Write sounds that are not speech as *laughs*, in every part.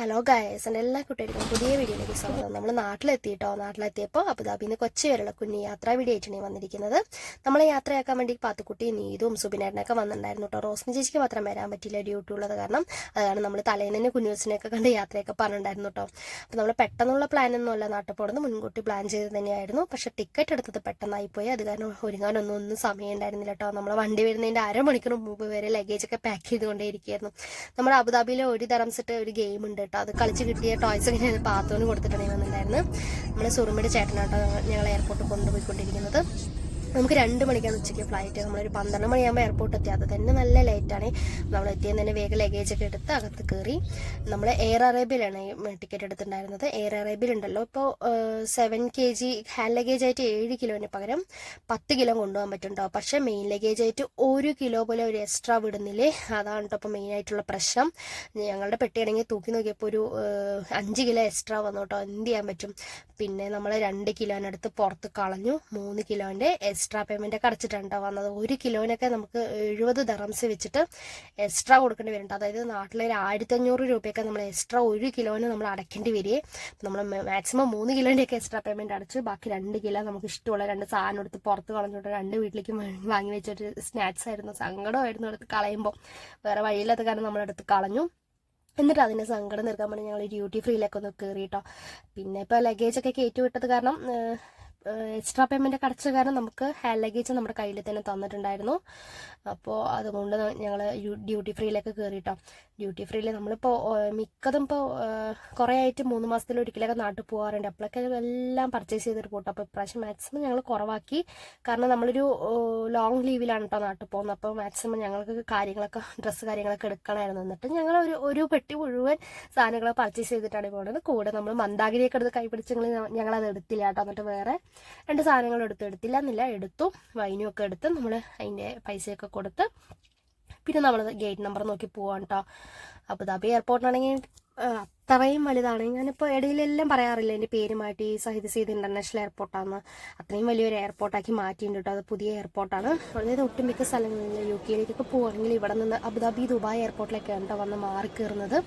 Hello guys എന്റെ എല്ലാ കുട്ടികൾക്കും പുതിയ വീഡിയോയിലേക്ക് സ്വാഗതം. നമ്മൾ നാട്ടിലെത്തിയിട്ടോ? നാട്ടിലെത്തിയപ്പോൾ അബുദാബിയിൽ നിന്ന് കൊച്ചി വരെയുള്ള കുഞ്ഞു യാത്രാ വീഡിയോ ആയിട്ടാണ് വന്നിരിക്കുന്നത്. നമ്മളെ യാത്രയാക്കാൻ വേണ്ടി പാത്തുക്കുട്ടി നീതും സുബിനേട്ടനൊക്കെ വന്നിട്ടുണ്ടായിരുന്നു കേട്ടോ. റോസ്മി ചേച്ചിക്ക് മാത്രം വരാൻ പറ്റില്ല ഡ്യൂട്ടി ഉള്ളത് കാരണം അതാണ് നമ്മൾ തലേന്ന് തന്നെ കുഞ്ഞൂസിനെയൊക്കെ കണ്ട് യാത്രയൊക്കെ പറഞ്ഞിട്ടുണ്ടായിരുന്നു കേട്ടോ. അപ്പോൾ നമ്മൾ പെട്ടെന്നുള്ള പ്ലാനൊന്നുമല്ല നാട്ടിൽ പോകുന്നത് മുൻകൂട്ടി പ്ലാൻ ചെയ്ത് തന്നെയായിരുന്നു. പക്ഷേ ടിക്കറ്റ് എടുത്തത് പെട്ടെന്നായി പോയി. അത് കാരണം ഒരുങ്ങാനൊന്നും ഒന്നും സമയം ഉണ്ടായിരുന്നില്ല കേട്ടോ. നമ്മൾ വണ്ടി വരുന്നതിന്റെ അരമണിക്കൂർ മുമ്പ് വരെ ലഗേജ് ഒക്കെ പാക്ക് ചെയ്തുകൊണ്ടേ ഇരിക്കുകയായിരുന്നു. നമ്മുടെ അബുദാബിയിലെ ഒരു തരം സെറ്റ് ഒരു ഗെയിം ഉണ്ട് കേട്ടോ. അത് കളിച്ച് കിട്ടിയ ടോയ്സ് ഞാൻ പാത്തോന് കൊടുത്തിട്ടാണ് ഈ വന്നിട്ടുണ്ടായിരുന്നു നമ്മുടെ സുറുമിയുടെ ചേട്ടനാട്ടോ ഞങ്ങൾ എയർപോർട്ടിൽ കൊണ്ടുപോയിക്കൊണ്ടിരിക്കുന്നത്. നമുക്ക് രണ്ട് മണിക്കാണ് ഉച്ചയ്ക്ക് ഫ്ലൈറ്റ് നമ്മളൊരു പന്ത്രണ്ട് മണിയാകുമ്പോൾ എയർപോർട്ട് എത്തി. അത് തന്നെ നല്ല ലേറ്റാണ് നമ്മൾ എത്തിയത് തന്നെ വേഗം ലഗേജ് ഒക്കെ എടുത്ത് അകത്ത് കയറി നമ്മൾ എയർ അറേബ്യയിലാണ് ടിക്കറ്റ് എടുത്തിട്ടുണ്ടായിരുന്നത്. എയർ അറേബ്യയിൽ ഉണ്ടല്ലോ. ഇപ്പോൾ seven K G hand luggage ആയിട്ട് ഏഴ് കിലോന് പകരം പത്ത് കിലോ കൊണ്ടുപോകാൻ പറ്റുന്നുണ്ടോ പക്ഷെ മെയിൻ ലഗേജ് ആയിട്ട് ഒരു കിലോ പോലെ ഒരു എക്സ്ട്രാ വിടുന്നില്ലേ? അതാണ് കേട്ടോ ഇപ്പോൾ മെയിനായിട്ടുള്ള പ്രശ്നം. ഞങ്ങളുടെ പെട്ടിയാണെങ്കിൽ തൂക്കി നോക്കിയപ്പോൾ ഒരു അഞ്ച് കിലോ എക്സ്ട്രാ വന്നു എന്ത് ചെയ്യാൻ പറ്റും? പിന്നെ നമ്മൾ രണ്ട് കിലോനടുത്ത് പുറത്ത് കളഞ്ഞു. മൂന്ന് കിലോന്റെ എക്സ്ട്രാ പേയ്മെന്റ് ഒക്കെ അടച്ചിട്ടുണ്ടോ വന്നത്. ഒരു കിലോനൊക്കെ നമുക്ക് എഴുപത് ദറംസ് വെച്ചിട്ട് എക്സ്ട്രാ കൊടുക്കേണ്ടി വരുന്നുണ്ട് അതായത് നാട്ടിലെ ഒരു ആയിരത്തി അഞ്ഞൂറ് രൂപയൊക്കെ നമ്മൾ എക്സ്ട്രാ ഒരു കിലോന് നമ്മൾ അടയ്ക്കേണ്ടി വരികയെ. നമ്മൾ മാക്സിമം മൂന്ന് കിലോന്റെയൊക്കെ എക്സ്ട്രാ പേയ്മെന്റ് അടച്ച് ബാക്കി രണ്ട് കിലോ നമുക്ക് ഇഷ്ടമുള്ള രണ്ട് സാധനം എടുത്ത് പുറത്ത് കളഞ്ഞിട്ട് രണ്ട് വീട്ടിലേക്ക് വാങ്ങി വെച്ചൊരു സ്നാക്സ് ആയിരുന്നു. സങ്കടമായിരുന്നു എടുത്ത് കളയുമ്പോൾ വേറെ വഴിയില്ലാത്ത കാരണം നമ്മളെടുത്ത് കളഞ്ഞു. എന്നിട്ട് അതിന്റെ സങ്കടം നിർക്കാൻ വേണ്ടി ഞങ്ങൾ ഡ്യൂട്ടി ഫ്രീയിലൊക്കെ ഒന്ന് കയറി കേട്ടോ പിന്നെ ഇപ്പോൾ ലഗേജ് ഒക്കെ കയറ്റി വിട്ടത് കാരണം എക്സ്ട്രാ പേയ്മെന്റ് അടച്ച കാരണം നമുക്ക് ഹാൻഡ് ലഗേജ് നമ്മുടെ കയ്യിൽ തന്നെ തന്നിട്ടുണ്ടായിരുന്നു. അപ്പോൾ അതുകൊണ്ട് ഞങ്ങൾ ഡ്യൂട്ടി ഫ്രീയിലേക്ക് കയറിയിട്ടോ ഡ്യൂട്ടി ഫ്രീയിൽ നമ്മളിപ്പോൾ മിക്കതും ഇപ്പോൾ കുറേ ആയിട്ട് മൂന്ന് മാസത്തിൽ ഒരിക്കലൊക്കെ നാട്ടിൽ പോകാറുണ്ട് അപ്പോഴൊക്കെ എല്ലാം പർച്ചേസ് ചെയ്തിട്ട് പോട്ടോ. അപ്പോൾ ഇപ്രാവശ്യം മാക്സിമം ഞങ്ങൾ കുറവാക്കി. കാരണം നമ്മളൊരു ലോങ് ലീവിലാണ് കേട്ടോ നാട്ടിൽ പോകുന്നത്. അപ്പോൾ മാക്സിമം ഞങ്ങൾക്ക് കാര്യങ്ങളൊക്കെ ഡ്രസ്സ് കാര്യങ്ങളൊക്കെ എടുക്കണമായിരുന്നു. എന്നിട്ട് ഞങ്ങൾ ഒരു ഒരു പെട്ടി മുഴുവൻ സാധനങ്ങൾ പർച്ചേസ് ചെയ്തിട്ടാണ് പോകുന്നത് കൂടെ നമ്മൾ മന്ദാഗിരിയൊക്കെ എടുത്ത് കൈപിടിച്ചെങ്കിൽ ഞങ്ങളത് എടുത്തില്ല കേട്ടോ എന്നിട്ട് വേറെ രണ്ട് സാധനങ്ങൾ എടുത്തു എടുത്തില്ല എന്നില്ല എടുത്തു. വൈനും ഒക്കെ എടുത്ത് നമ്മൾ അതിന്റെ പൈസയൊക്കെ കൊടുത്ത് പിന്നെ നമ്മൾ ഗേറ്റ് നമ്പർ നോക്കി പോവാണ് കേട്ടോ അബുദാബി എയർപോർട്ടിനാണെങ്കിൽ അത്രയും വലുതാണ് ഞാനിപ്പോൾ ഇടയിലെല്ലാം പറയാറില്ല എന്റെ പേര് മാറ്റി സഹിദ് സീദ് ഇന്റർനാഷണൽ എയർപോർട്ടാണ് അത്രയും വലിയൊരു എയർപോർട്ടാക്കി മാറ്റിയിട്ടുണ്ട് കേട്ടോ അത് പുതിയ എയർപോർട്ടാണ് അതായത് ഒട്ടുമിക്ക സ്ഥലങ്ങളിൽ യു കെയിലേക്കൊക്കെ പോവുകയാണെങ്കിൽ ഇവിടെ നിന്ന് അബുദാബി ദുബായ് എയർപോർട്ടിലേക്കാണ് കേട്ടോ വന്ന് മാറി കയറുന്നത്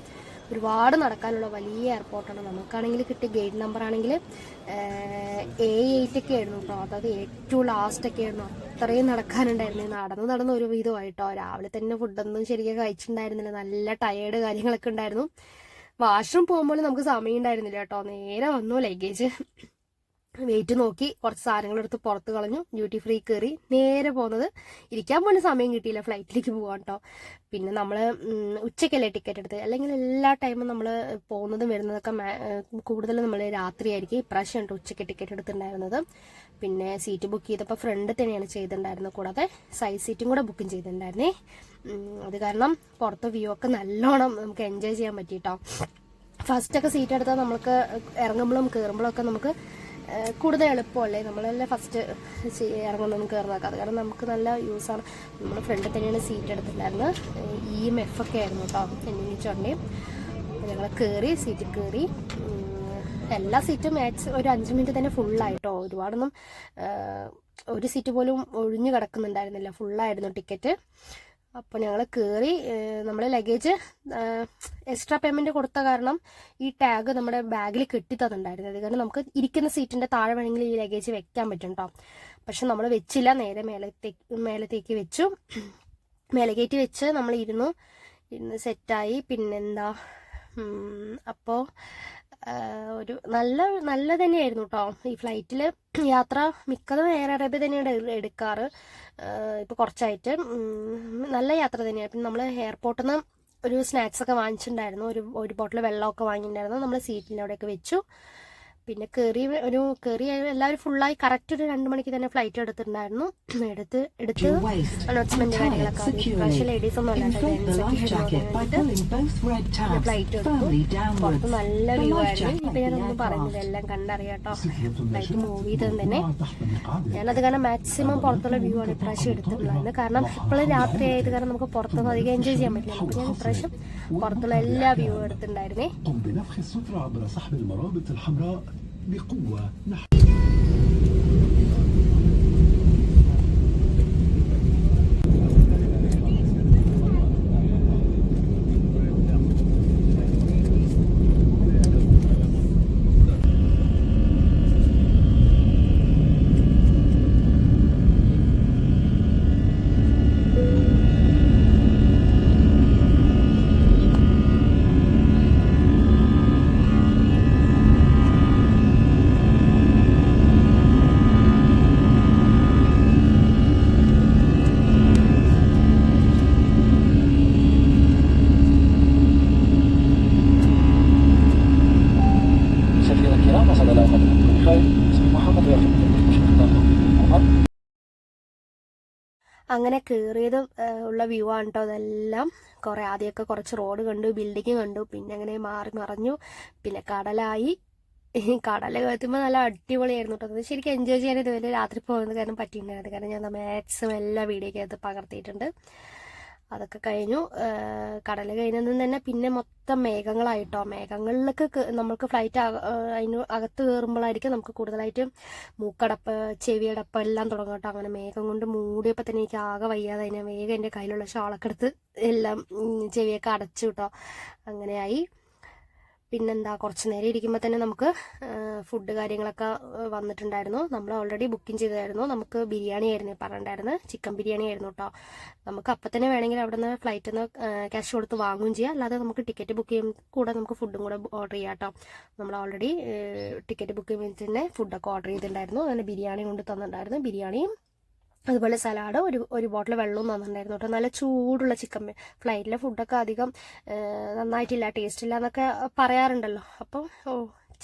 ഒരുപാട് നടക്കാനുള്ള വലിയ എയർപോർട്ടാണ് നമുക്കാണെങ്കിൽ കിട്ടിയ ഗേറ്റ് നമ്പർ ആണെങ്കിൽ എ എയ്റ്റ് ഒക്കെ ആയിരുന്നു. കേട്ടോ അതായത് ഏറ്റവും ലാസ്റ്റ് ഒക്കെ ആയിരുന്നു. അത്രയും നടക്കാനുണ്ടായിരുന്നു. നടന്ന് നടന്ന് ഒരു വിധമായിട്ടോ രാവിലെ തന്നെ ഫുഡൊന്നും ശരിക്കും കഴിച്ചിട്ടുണ്ടായിരുന്നില്ല. നല്ല ടയേർഡ് കാര്യങ്ങളൊക്കെ ഉണ്ടായിരുന്നു. വാഷ്റൂം പോകുമ്പോൾ നമുക്ക് സമയം ഉണ്ടായിരുന്നില്ല കേട്ടോ നേരെ വന്നു ലഗേജ് വെയിറ്റ് നോക്കി കുറച്ച് സാധനങ്ങൾ എടുത്ത് പുറത്ത് കളഞ്ഞു. ഡ്യൂട്ടി ഫ്രീ കയറി നേരെ പോകുന്നത് ഇരിക്കാൻ പോലും സമയം കിട്ടിയില്ല. ഫ്ലൈറ്റിലേക്ക് പോകാൻ കേട്ടോ പിന്നെ നമ്മൾ ഉച്ചയ്ക്കല്ലേ ടിക്കറ്റ് എടുത്ത് അല്ലെങ്കിൽ എല്ലാ ടൈമും നമ്മൾ പോകുന്നതും വരുന്നതൊക്കെ കൂടുതലും നമ്മൾ രാത്രിയായിരിക്കും ഇപ്രാവശ്യം ഉണ്ട് ഉച്ചയ്ക്ക് ടിക്കറ്റ് എടുത്തിട്ടുണ്ടായിരുന്നത്. പിന്നെ സീറ്റ് ബുക്ക് ചെയ്തപ്പോൾ ഫ്രണ്ട് തന്നെയാണ് ചെയ്തിട്ടുണ്ടായിരുന്നത്. കൂടാതെ സൈഡ് സീറ്റും കൂടെ ബുക്കും ചെയ്തിട്ടുണ്ടായിരുന്നേ. അത് കാരണം പുറത്തെ വ്യൂ ഒക്കെ നല്ലോണം നമുക്ക് എൻജോയ് ചെയ്യാൻ പറ്റിയിട്ടോ ഫസ്റ്റൊക്കെ സീറ്റ് എടുത്താൽ നമുക്ക് ഇറങ്ങുമ്പോഴും കയറുമ്പോഴൊക്കെ നമുക്ക് കൂടുതൽ എളുപ്പമല്ലേ? നമ്മളല്ലേ ഫസ്റ്റ് ഇറങ്ങുന്നതും കയറുന്നതൊക്കെ അത് കാരണം നമുക്ക് നല്ല യൂസാണ് നമ്മൾ ഫ്രണ്ടിൽ തന്നെയാണ് സീറ്റ് എടുത്തിട്ടുണ്ടായിരുന്നത്. ഇ എം എഫ് ഒക്കെ ആയിരുന്നു കേട്ടോ എന്റെ ചുണ്ടയും ഞങ്ങൾ കയറി സീറ്റിൽ കയറി എല്ലാ സീറ്റും മാക്സ് ഒരു അഞ്ച് മിനിറ്റ് തന്നെ ഫുള്ളായിട്ടോ ഒരുപാടൊന്നും ഒരു സീറ്റ് പോലും ഒഴിഞ്ഞു കിടക്കുന്നുണ്ടായിരുന്നില്ല. ഫുള്ളായിരുന്നു ടിക്കറ്റ് അപ്പോൾ ഞങ്ങൾ കയറി നമ്മൾ ലഗേജ് എക്സ്ട്രാ പേയ്മെന്റ് കൊടുത്ത കാരണം ഈ ടാഗ് നമ്മുടെ ബാഗിൽ കെട്ടി തന്നിട്ടുണ്ടായിരുന്നു. അത് കാരണം നമുക്ക് ഇരിക്കുന്ന സീറ്റിന്റെ താഴെ വേണമെങ്കിൽ ഈ ലഗേജ് വെക്കാൻ പറ്റും കേട്ടോ പക്ഷെ നമ്മൾ വെച്ചില്ല നേരെ മേലത്തേക്ക് മേലത്തേക്ക് വെച്ചു. മേലെ കയറ്റി വെച്ച് നമ്മൾ ഇരുന്നു. ഇരുന്ന് സെറ്റായി പിന്നെന്താ? അപ്പോൾ ഒരു നല്ല നല്ല തന്നെയായിരുന്നു കേട്ടോ ഈ ഫ്ലൈറ്റിൽ യാത്ര മിക്കതും എയർ അറേബ്യ തന്നെയാണ് എടുക്കാറ്. ഇപ്പോൾ കുറച്ചായിട്ട് നല്ല യാത്ര തന്നെയാണ് പിന്നെ നമ്മൾ എയർപോർട്ടിൽ നിന്ന് ഒരു സ്നാക്സ് ഒക്കെ വാങ്ങിച്ചിട്ടുണ്ടായിരുന്നു ഒരു ഒരു ബോട്ടിൽ വെള്ളമൊക്കെ വാങ്ങിയിട്ടുണ്ടായിരുന്നു നമ്മൾ സീറ്റിന്റെ അവിടെയൊക്കെ വെച്ചു. പിന്നെ കയറി ഒരു കയറി എല്ലാവരും ഫുള്ളായി കറക്റ്റ് ഒരു രണ്ടു മണിക്ക് തന്നെ ഫ്ലൈറ്റ് എടുത്തിട്ടുണ്ടായിരുന്നു. *clears throat* എടുത്ത് എടുത്ത് അനൗൺസ്മെന്റ് കാര്യങ്ങളൊക്കെ ലേഡീസ് ഒന്നും ഫ്ലൈറ്റ് എടുത്തു. നല്ല വ്യൂ ആയിരുന്നു. ഇപ്പൊ ഞാനൊന്നും പറയുന്നില്ല. എല്ലാം കണ്ടറിയാട്ടോ ഫ്ലൈറ്റ് മൂവ് ചെയ്തത് തന്നെ ഞാനത് കാരണം മാക്സിമം പുറത്തുള്ള വ്യൂ ആണ് ഇപ്രാവശ്യം എടുത്തിട്ടുള്ളത് കാരണം ഇപ്പോഴും രാത്രി ആയത് കാരണം നമുക്ക് പുറത്തൊന്നും അധികം എൻജോയ് ചെയ്യാൻ പറ്റില്ല. അപ്പൊ ഞാൻ ഇപ്രാവശ്യം പുറത്തുള്ള എല്ലാ വ്യൂ എടുത്തിട്ടുണ്ടായിരുന്നേ. بقوة. نحو അങ്ങനെ കയറിയത് ഉള്ള വ്യൂ ആണ് കേട്ടോ അതെല്ലാം. കുറേ ആദ്യമൊക്കെ കുറച്ച് റോഡ് കണ്ടു ബിൽഡിങ് കണ്ടു പിന്നെ അങ്ങനെ മാറി മറഞ്ഞു. പിന്നെ കടലായി. കടൽ കയറ്റുമ്പോൾ നല്ല അടിപൊളിയായിരുന്നു കേട്ടോ അത് ശരിക്കും എൻജോയ് ചെയ്യാൻ ഇതുവരെ രാത്രി പോകുന്നത് കാരണം പറ്റിയിട്ടുണ്ടായിരുന്നു കാരണം ഞാൻ മാക്സിമം എല്ലാ വീഡിയോക്കകത്ത് പകർത്തിയിട്ടുണ്ട്. അതൊക്കെ കഴിഞ്ഞു. കടൽ കഴിഞ്ഞതും തന്നെ പിന്നെ മൊത്തം മേഘങ്ങളായിട്ടോ മേഘങ്ങളിലൊക്കെ നമ്മൾക്ക് ഫ്ലൈറ്റ് അതിന് അകത്ത് കയറുമ്പോഴായിരിക്കും നമുക്ക് കൂടുതലായിട്ട് മൂക്കടപ്പ് ചെവിയടപ്പ് എല്ലാം തുടങ്ങും കേട്ടോ. അങ്ങനെ മേഘം കൊണ്ട് മൂടിയപ്പോൾ തന്നെ എനിക്ക് ആകെ വയ്യാതെ അതിനെ വേഗം എന്റെ കയ്യിലുള്ള ഷാളൊക്കെ എടുത്ത് എല്ലാം ചെവിയൊക്കെ അടച്ചു കേട്ടോ അങ്ങനെയായി. പിന്നെന്താ കുറച്ച് നേരം ഇരിക്കുമ്പോൾ തന്നെ നമുക്ക് ഫുഡ് കാര്യങ്ങളൊക്കെ വന്നിട്ടുണ്ടായിരുന്നു. നമ്മൾ ഓൾറെഡി ബുക്കിംഗ് ചെയ്തായിരുന്നു. നമുക്ക് ബിരിയാണി ആയിരുന്നു പറഞ്ഞിട്ടുണ്ടായിരുന്നത്. ചിക്കൻ ബിരിയാണി ആയിരുന്നു കേട്ടോ നമുക്ക് അപ്പം തന്നെ വേണമെങ്കിൽ അവിടെ നിന്ന് ഫ്ലൈറ്റിൽ നിന്ന് ക്യാഷ് കൊടുത്ത് വാങ്ങുകയും ചെയ്യാം. അല്ലാതെ നമുക്ക് ടിക്കറ്റ് ബുക്ക് ചെയ്യും കൂടെ നമുക്ക് ഫുഡും കൂടെ ഓർഡർ ചെയ്യാം കേട്ടോ നമ്മൾ ഓൾറെഡി ടിക്കറ്റ് ബുക്ക് ചെയ്യുമ്പോൾ തന്നെ ഫുഡൊക്കെ ഓർഡർ ചെയ്തിട്ടുണ്ടായിരുന്നു. അങ്ങനെ ബിരിയാണി കൊണ്ട് തന്നിട്ടുണ്ടായിരുന്നു. ബിരിയാണിയും അതുപോലെ സലാഡ് ഒരു ഒരു ബോട്ടിൽ വെള്ളവും തന്നിട്ടുണ്ടായിരുന്നു കേട്ടോ നല്ല ചൂടുള്ള ചിക്കൻ ഫ്ലൈറ്റിലെ ഫുഡൊക്കെ അധികം നന്നായിട്ടില്ല ടേസ്റ്റ് ഇല്ല എന്നൊക്കെ പറയാറുണ്ടല്ലോ. അപ്പോൾ ഓ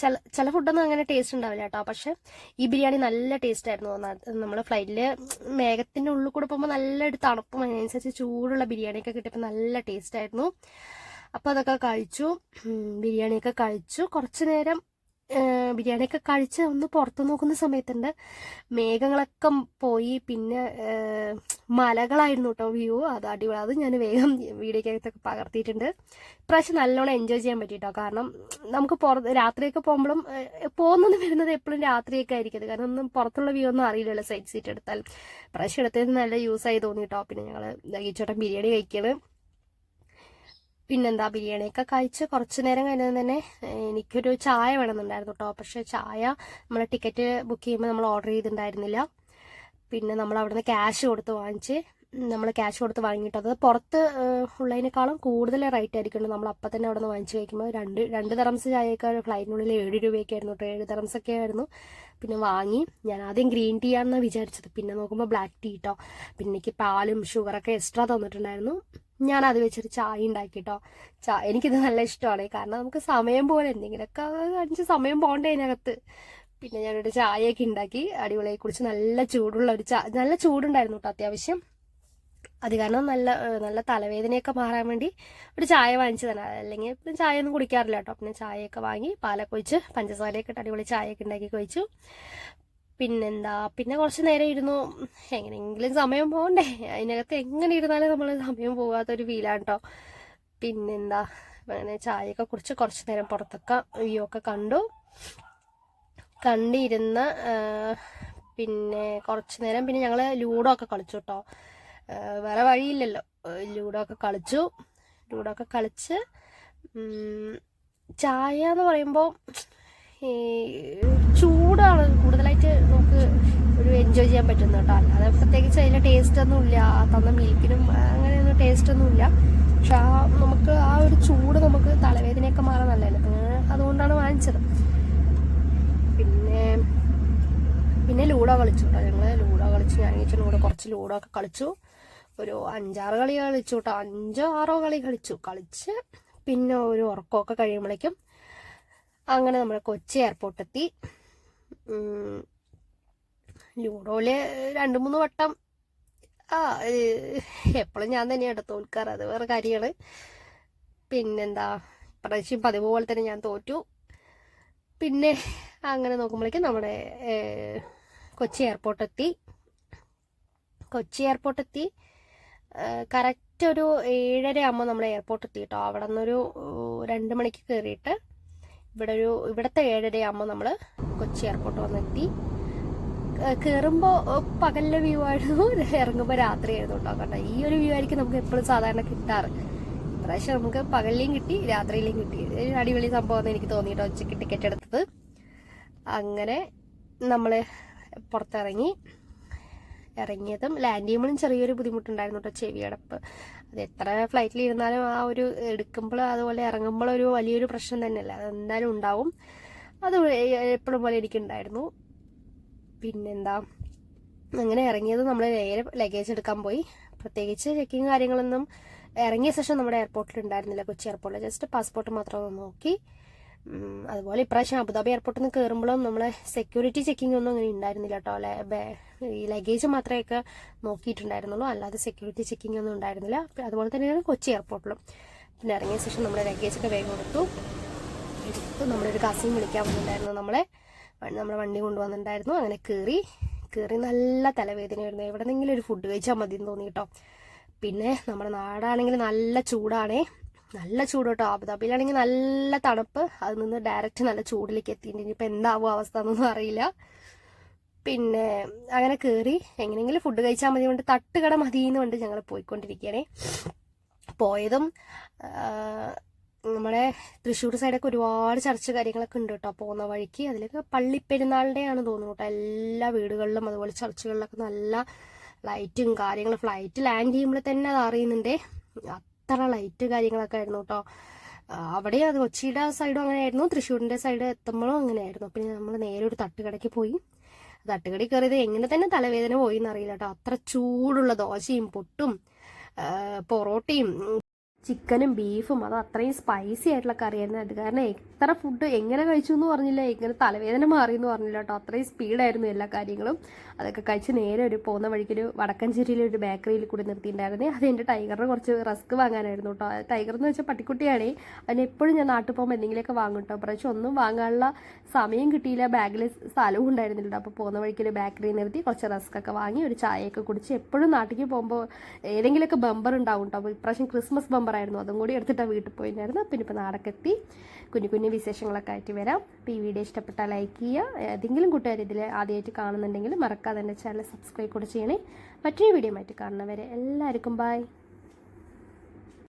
ചില ചില ഫുഡൊന്നും അങ്ങനെ ടേസ്റ്റ് ഉണ്ടാവില്ല കേട്ടോ പക്ഷെ ഈ ബിരിയാണി നല്ല ടേസ്റ്റ് ആയിരുന്നു. നമ്മൾ ഫ്ലൈറ്റിൽ മേഘത്തിന്റെ ഉള്ളിൽ കൂടെ പോകുമ്പോൾ നല്ല ഒരു തണുപ്പും അതിനനുസരിച്ച് ചൂടുള്ള ബിരിയാണിയൊക്കെ കിട്ടിയപ്പോൾ നല്ല ടേസ്റ്റ് ആയിരുന്നു. അപ്പോൾ അതൊക്കെ കഴിച്ചു. ബിരിയാണിയൊക്കെ കഴിച്ചു. കുറച്ച് നേരം ബിരിയാണിയൊക്കെ കഴിച്ച് ഒന്ന് പുറത്ത് നോക്കുന്ന സമയത്തുണ്ട്. മേഘങ്ങളൊക്കെ പോയി പിന്നെ മലകളായിരുന്നു കേട്ടോ വ്യൂ അത് അടിപൊളി. അത് ഞാൻ വേഗം വീഡിയോക്കകത്തൊക്കെ പകർത്തിയിട്ടുണ്ട്. ഇപ്രാവശ്യം നല്ലോണം എൻജോയ് ചെയ്യാൻ പറ്റിട്ടോ? കാരണം നമുക്ക് പുറത്ത് രാത്രിയൊക്കെ പോകുമ്പോഴും പോകുന്നത് വരുന്നത് എപ്പോഴും രാത്രിയൊക്കെ ആയിരിക്കും. കാരണം ഒന്നും പുറത്തുള്ള വ്യൂ ഒന്നും അറിയില്ലല്ലോ സൈഡ് സീറ്റ് എടുത്താൽ. ഇപ്രാവശ്യം എടുത്തത് നല്ല യൂസ് ആയി തോന്നി കേട്ടോ പിന്നെ ഞങ്ങൾ ഈച്ചോട്ടൻ ബിരിയാണി കഴിക്കണ്. പിന്നെന്താ ബിരിയാണിയൊക്കെ കഴിച്ച് കുറച്ച് നേരം കഴിഞ്ഞത് തന്നെ എനിക്കൊരു ചായ വേണമെന്നുണ്ടായിരുന്നു കേട്ടോ പക്ഷേ ചായ നമ്മൾ ടിക്കറ്റ് ബുക്ക് ചെയ്യുമ്പോൾ നമ്മൾ ഓർഡർ ചെയ്തിട്ടുണ്ടായിരുന്നില്ല. പിന്നെ നമ്മൾ അവിടുന്ന് ക്യാഷ് കൊടുത്ത് വാങ്ങിച്ച് നമ്മൾ ക്യാഷ് കൊടുത്ത് വാങ്ങിയിട്ട്. അത് പുറത്ത് ഉള്ളതിനേക്കാളും കൂടുതൽ റേറ്റ് ആയിരിക്കും നമ്മൾ അപ്പം തന്നെ അവിടെ നിന്ന് വാങ്ങിച്ച് കഴിക്കുമ്പോൾ രണ്ട് രണ്ട് തറംസ് ചായയൊക്കെ ഫ്ലൈറ്റിനുള്ളിൽ ഏഴ് രൂപയൊക്കെ ആയിരുന്നു കേട്ടോ ഏഴ് തറംസ് ഒക്കെ ആയിരുന്നു. പിന്നെ വാങ്ങി. ഞാൻ ആദ്യം ഗ്രീൻ ടീ ആണെന്ന് വിചാരിച്ചത്. പിന്നെ നോക്കുമ്പോൾ ബ്ലാക്ക് ടീ കേട്ടോ പിന്നെ എനിക്ക് പാലും ഷുഗറൊക്കെ എക്സ്ട്രാ തന്നിട്ടുണ്ടായിരുന്നു. ഞാൻ അത് വെച്ചൊരു ചായ ഉണ്ടാക്കി കേട്ടോ ചായ എനിക്കിത് നല്ല ഇഷ്ടമാണ്. കാരണം നമുക്ക് സമയം പോലെ എന്തെങ്കിലുമൊക്കെ അഞ്ച് സമയം പോകണ്ടേ അതിനകത്ത്. പിന്നെ ഞാനൊരു ചായയൊക്കെ ഉണ്ടാക്കി അടിപൊളിയായി കുടിച്ച് നല്ല ചൂടുള്ള ഒരു ചായ നല്ല ചൂടുണ്ടായിരുന്നു കേട്ടോ അത്യാവശ്യം. അത് കാരണം നല്ല നല്ല തലവേദനയൊക്കെ മാറാൻ വേണ്ടി ഒരു ചായ വാങ്ങിച്ചു തന്നെ അല്ലെങ്കിൽ ഇപ്പം ചായ ഒന്നും കുടിക്കാറില്ല കേട്ടോ. പിന്നെ ചായയൊക്കെ വാങ്ങി പാലൊക്കെ ഒഴിച്ച് പഞ്ചസാരയൊക്കെ ഇട്ട് അടിപൊളി ചായയൊക്കെ ഉണ്ടാക്കി കഴിച്ചു. പിന്നെന്താ? പിന്നെ കുറച്ച് നേരം ഇരുന്നു എങ്ങനെയെങ്കിലും സമയം പോകണ്ടേ? അതിനകത്ത് എങ്ങനെ ഇരുന്നാലും നമ്മൾ സമയം പോകാത്തൊരു ഫീലാണ് കേട്ടോ പിന്നെന്താ? അങ്ങനെ ചായയൊക്കെ കുടിച്ച് കുറച്ച് നേരം പുറത്തൊക്കെ വ്യൂ ഒക്കെ കണ്ടു. കണ്ടിരുന്ന് പിന്നെ കുറച്ച് നേരം പിന്നെ ഞങ്ങൾ ലൂഡോ ഒക്കെ കളിച്ചു കേട്ടോ വേറെ വഴിയില്ലല്ലോ. ലൂഡോ ഒക്കെ കളിച്ചു. ലൂഡോ ഒക്കെ കളിച്ച് ചായ എന്ന് പറയുമ്പോൾ ഈ ചൂടാണ് കൂടുതലായിട്ട് നമുക്ക് ഒരു എൻജോയ് ചെയ്യാൻ പറ്റുന്ന കേട്ടോ. അല്ലാതെ പ്രത്യേകിച്ച് അതിന്റെ ടേസ്റ്റ് ഒന്നും ഇല്ല. തന്ന മിൽക്കിനും അങ്ങനെയൊന്നും ടേസ്റ്റ് ഒന്നും ഇല്ല. പക്ഷെ ആ നമുക്ക് ആ ഒരു ചൂട് നമുക്ക് തലവേദനയൊക്കെ മാറാൻ അപ്പം അതുകൊണ്ടാണ് വാങ്ങിച്ചത്. പിന്നെ പിന്നെ ലൂഡോ കളിച്ചു കേട്ടോ. ഞങ്ങൾ ലൂഡോ കളിച്ചു ഞാൻ ഈച്ചനും കൂടെ കുറച്ച് ലൂഡോ ഒക്കെ കളിച്ചു. ഒരു അഞ്ചാറ് കളി കളിച്ചു കേട്ടോ. അഞ്ചോ ആറോ കളി കളിച്ചു. കളിച്ച് പിന്നെ ഒരു ഉറക്കമൊക്കെ കഴിയുമ്പോഴേക്കും അങ്ങനെ നമ്മൾ കൊച്ചി എയർപോർട്ടെത്തി ലൂഡോയിൽ രണ്ട് മൂന്ന് വട്ടം. ആ എപ്പോഴും ഞാൻ തന്നെയാണ് തോൽക്കാറ് അത് വേറെ കാര്യമാണ് പിന്നെന്താ പ്രാവശ്യം പതിവ് തന്നെ ഞാൻ തോറ്റു. പിന്നെ അങ്ങനെ നോക്കുമ്പോഴേക്കും നമ്മുടെ കൊച്ചി എയർപോർട്ട് എത്തി. കൊച്ചി എയർപോർട്ട് എത്തി. കറക്റ്റ് ഒരു ഏഴര ആകുമ്പോൾ നമ്മൾ എയർപോർട്ട് എത്തി കേട്ടോ. അവിടെ നിന്നൊരു രണ്ട് മണിക്ക് കയറിയിട്ട് ഇവിടെ ഒരു ഇവിടുത്തെ ഏഴരയാകുമ്പോൾ നമ്മൾ കൊച്ചി എയർപോർട്ട് വന്നെത്തി. കയറുമ്പോൾ പകലിലെ വ്യൂ ആയിരുന്നു. *laughs* ഇറങ്ങുമ്പോൾ രാത്രിയായിരുന്നു കേട്ടോ കണ്ടോ ഈ ഒരു വ്യൂ ആയിരിക്കും നമുക്ക് എപ്പോഴും സാധാരണ കിട്ടാറ്. ഇപ്രാവശ്യം നമുക്ക് പകലിലെയും കിട്ടി രാത്രിയിലെയും കിട്ടി. അടിപൊളി സംഭവം എന്ന് എനിക്ക് തോന്നിയിട്ടോ ഉച്ചയ്ക്ക് ടിക്കറ്റ് എടുത്തത്. അങ്ങനെ നമ്മൾ പുറത്തിറങ്ങി. ഇറങ്ങിയതും ലാൻഡ് ചെയ്യുമ്പോഴും ചെറിയൊരു ബുദ്ധിമുട്ടുണ്ടായിരുന്നു കേട്ടോ ചെവിയടപ്പ് അത് എത്ര ഫ്ലൈറ്റിൽ ഇരുന്നാലും ആ ഒരു എടുക്കുമ്പോൾ അതുപോലെ ഇറങ്ങുമ്പോൾ ഒരു വലിയൊരു പ്രശ്നം തന്നെയല്ല? അത് എന്തായാലും ഉണ്ടാവും. അത് എപ്പോഴും പോലെ എനിക്കുണ്ടായിരുന്നു. പിന്നെന്താ? അങ്ങനെ ഇറങ്ങിയത് നമ്മൾ നേരെ ലഗേജ് എടുക്കാൻ പോയി. പ്രത്യേകിച്ച് ചെക്കിങ് കാര്യങ്ങളൊന്നും ഇറങ്ങിയ ശേഷം നമ്മുടെ എയർപോർട്ടിൽ ഉണ്ടായിരുന്നില്ല. കൊച്ചി എയർപോർട്ടിൽ ജസ്റ്റ് പാസ്പോർട്ട് മാത്രം നോക്കി. അതുപോലെ ഇപ്രാവശ്യം അബുദാബി എയർപോർട്ടിൽ നിന്ന് കയറുമ്പോഴും നമ്മളെ സെക്യൂരിറ്റി ചെക്കിംഗ് ഒന്നും അങ്ങനെ ഉണ്ടായിരുന്നില്ല കേട്ടോ ഈ ലഗേജ് മാത്രമേ നോക്കിയിട്ടുണ്ടായിരുന്നുള്ളൂ. അല്ലാതെ സെക്യൂരിറ്റി ചെക്കിംഗ് ഒന്നും ഉണ്ടായിരുന്നില്ല. അതുപോലെ തന്നെയാണ് കൊച്ചി എയർപോർട്ടിലും പിന്നെ ഇറങ്ങിയ ശേഷം നമ്മുടെ ലഗേജ് ഒക്കെ വേഗം എടുത്തു. എടുത്തു. ഒരു കസിൻ വിളിക്കാൻ വന്നിട്ടുണ്ടായിരുന്നു നമ്മളെ. നമ്മളെ വണ്ടി കൊണ്ടുവന്നിട്ടുണ്ടായിരുന്നു. അങ്ങനെ കയറി കയറി നല്ല തലവേദനയായിരുന്നു. എവിടെന്നെങ്കിലും ഒരു ഫുഡ് കഴിച്ചാൽ മതി എന്ന് തോന്നി കേട്ടോ പിന്നെ നമ്മുടെ നാടാണെങ്കിൽ നല്ല ചൂടാണേ. നല്ല ചൂട് കേട്ടോ അബുദാബിയിലാണെങ്കിൽ നല്ല തണുപ്പ്. അത് നിന്ന് ഡയറക്റ്റ് നല്ല ചൂടിലേക്ക് എത്തിയിട്ടുണ്ട്. ഇനിയിപ്പോൾ എന്താവും അവസ്ഥ എന്നൊന്നും അറിയില്ല. പിന്നെ അങ്ങനെ കയറി എങ്ങനെയെങ്കിലും ഫുഡ് കഴിച്ചാൽ മതി കൊണ്ട് തട്ടുകട മതി എന്ന് കൊണ്ട് ഞങ്ങൾ പോയിക്കൊണ്ടിരിക്കുകയാണേ. പോയതും നമ്മുടെ തൃശ്ശൂർ സൈഡൊക്കെ ഒരുപാട് ചർച്ച കാര്യങ്ങളൊക്കെ ഉണ്ട് കേട്ടോ. പോകുന്ന വഴിക്ക്. അതിലൊക്കെ പള്ളിപ്പെരുന്നാളിന്റെ ആണ് തോന്നുന്നു കേട്ടോ. എല്ലാ വീടുകളിലും അതുപോലെ ചർച്ചുകളിലൊക്കെ നല്ല ലൈറ്റും കാര്യങ്ങളും. ഫ്ലൈറ്റ് ലാൻഡ് ചെയ്യുമ്പോൾ തന്നെ അത് അറിയുന്നുണ്ടേ. അത്ര ലൈറ്റ് കാര്യങ്ങളൊക്കെ ആയിരുന്നു കേട്ടോ അവിടെ അത് കൊച്ചിയുടെ സൈഡും അങ്ങനെ ആയിരുന്നു തൃശ്ശൂരിന്റെ സൈഡ് എത്തുമ്പോഴും അങ്ങനെ ആയിരുന്നു പിന്നെ നമ്മൾ നേരെ ഒരു തട്ടുകടയ്ക്ക് പോയി. തട്ടുകടി കയറിയത് എങ്ങനെ തന്നെ തലവേദന പോയി എന്നറിയില്ല കേട്ടോ അത്ര ചൂടുള്ള ദോശയും പൊട്ടും പൊറോട്ടയും ചിക്കനും ബീഫും. അത് അത്രയും സ്പൈസി ആയിട്ടുള്ള കറിയായിരുന്നു. അത് കാരണം എത്ര ഫുഡ് എങ്ങനെ കഴിച്ചു എന്ന് പറഞ്ഞില്ല. എങ്ങനെ തലവേദന മാറി എന്ന് പറഞ്ഞില്ല കേട്ടോ. അത്രയും സ്പീഡായിരുന്നു എല്ലാ കാര്യങ്ങളും. അതൊക്കെ കഴിച്ച് നേരെ ഒരു പോകുന്ന വഴിക്കൊരു വടക്കഞ്ചേരിയിലെ ഒരു ബേക്കറിയിൽ കൂടി നിർത്തിയിട്ടുണ്ടായിരുന്നേ. അത് എന്റെ ടൈഗറിന് കുറച്ച് റസ്ക് വാങ്ങാനായിരുന്നു കേട്ടോ. ടൈഗർ എന്ന് വെച്ചാൽ പട്ടിക്കുട്ടിയാണേ. അതിന് എപ്പോഴും ഞാൻ നാട്ടിൽ പോകുമ്പോൾ എന്തെങ്കിലുമൊക്കെ വാങ്ങും കേട്ടോ. പക്ഷെ ഒന്നും വാങ്ങാനുള്ള സമയം കിട്ടിയില്ല. ബാഗിൽ സ്ഥലവും ഉണ്ടായിരുന്നില്ല അപ്പോൾ പോകുന്ന വഴിക്കൊരു ബേക്കറി നിർത്തി കുറച്ച് റസ്ക് ഒക്കെ വാങ്ങി ഒരു ചായയൊക്കെ കുടിച്ച് എപ്പോഴും നാട്ടിലേക്ക് പോകുമ്പോൾ ഏതെങ്കിലുമൊക്കെ ബമ്പർ ഉണ്ടാവും കേട്ടോ. ഇപ്രാവശ്യം ക്രിസ്മസ് ബമ്പർ ആയിരുന്നു അതും കൂടി എടുത്തിട്ടാണ് വീട്ടിൽ പോയിട്ടുണ്ടായിരുന്നു പിന്നെ ഇപ്പോൾ നാടൊക്കെ എത്തി. കുഞ്ഞു കുഞ്ഞു വിശേഷങ്ങളൊക്കെ ആയിട്ട് വരാം. അപ്പോൾ ഈ വീഡിയോ ഇഷ്ടപ്പെട്ടാൽ ലൈക്ക് ചെയ്യുക. ഏതെങ്കിലും കൂട്ടുകാർ ഇതിൽ ആദ്യമായിട്ട് കാണുന്നുണ്ടെങ്കിൽ മറക്കാതെ എന്റെ ചാനൽ സബ്സ്ക്രൈബ് കൂടെ ചെയ്യണേ. മറ്റൊരു വീഡിയോ ആയിട്ട് കാണുന്നവരെ എല്ലാവർക്കും ബൈ